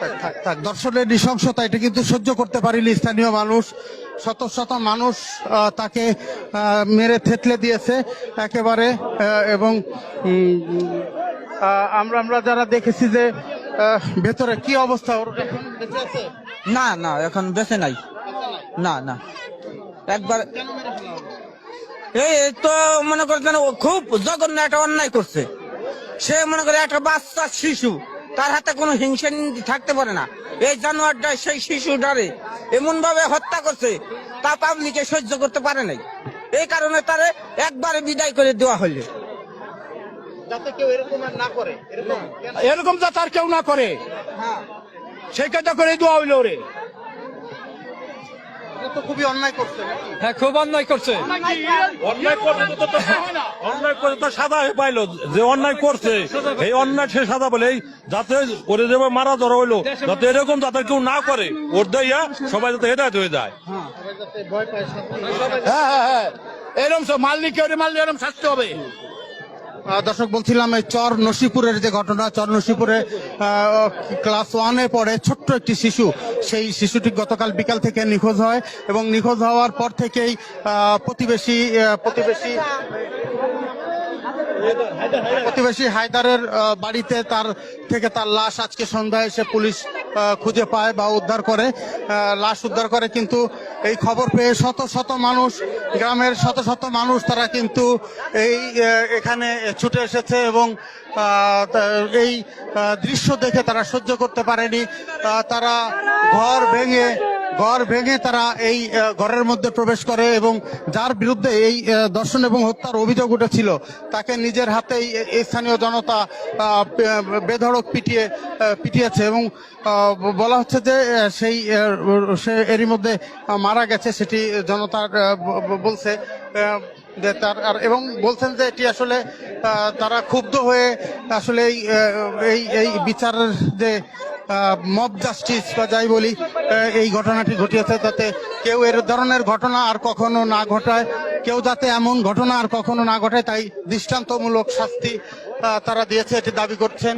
থাক, থাক, থাক। দর্শনের নৃশংসতা এটা কিন্তু সহ্য করতে পারিনি স্থানীয় মানুষ। শত শত মানুষ তাকে মেরে থেতলে দিয়েছে একেবারে এবং আমরা আমরা যারা দেখেছি যে ভেতরে কি অবস্থা ওর এখন বেঁচে আছে? না না এখন বেঁচে নাই। না না। একবার এই তো মনে করছেন খুব জঘন্য একটা অন্যায় করছে। সে মনে করে একটা বাচ্চা শিশু। তার হাতে কোনো হিংসা নীতি থাকতে পারে না। এই জানোয়ারটা সেই শিশুটারে এমন ভাবে হত্যা করছে তা পাবলিকে সহ্য করতে পারে নাই। এই কারণে তারে একবারে বিদায় করে দেওয়া হলো যাতে এরকম আর না করে। এরকম এরকম যাতে আর কেউ না করে সেই কাজটা করে দেওয়া হইল রে খুবই অন্যায় করছে হ্যাঁ খুব অন্যায় করছে। অন্যায় করতে তো তো- অন্যায় করে তো সাদা হয়ে পাইলো, যে অন্যায় করছে, এই অন্যায় সে সাদা বলে যাতে যে মারা ধরা হইল, যাতে এরকম যাতে কেউ না করে, ওর সবাই যাতে হেদায়ত হয়ে যায়। মালিক কেউ মাল এরকম শাস্তি হবে। দর্শক, বলছিলাম এই চর নসিপুরের যে ঘটনা, চর নসিপুরে ক্লাস ওয়ানে পড়ে ছোট্ট একটি শিশু। সেই শিশুটি গতকাল বিকাল থেকে নিখোঁজ হয় এবং নিখোঁজ হওয়ার পর থেকেই প্রতিবেশী প্রতিবেশী প্রতিবেশী হায়দারের বাড়িতে তার থেকে তার লাশ আজকে সন্ধ্যায় এসে পুলিশ খুঁজে পায় বা উদ্ধার করে লাশ উদ্ধার করে। কিন্তু এই খবর পেয়ে শত শত মানুষ, গ্রামের শত শত মানুষ তারা কিন্তু এই এখানে ছুটে এসেছে এবং এই দৃশ্য দেখে তারা সহ্য করতে পারেনি। তারা ঘর ভেঙে ঘর ভেঙে তারা এই ঘরের মধ্যে প্রবেশ করে এবং যার বিরুদ্ধে এই দর্শন এবং হত্যার অভিযোগ উঠেছিল, তাকে নিজের হাতেই স্থানীয় জনতা বেধড়ক পিটিয়ে পিটিয়েছে এবং বলা হচ্ছে যে সেই সে এরই মধ্যে মারা গেছে সেটি জনতার বলছে যে তার, আর, এবং বলছেন যে এটি আসলে তারা ক্ষুব্ধ হয়ে আসলে এই এই বিচারের যে মব জাস্টিস বা যাই বলি এই ঘটনাটি ঘটিয়েছে তাতে কেউ এর ধরনের ঘটনা আর কখনো না ঘটায়, কেউ যাতে এমন ঘটনা আর কখনো না ঘটায়, তাই দৃষ্টান্তমূলক শাস্তি তারা দিয়েছে, এটি দাবি করছেন।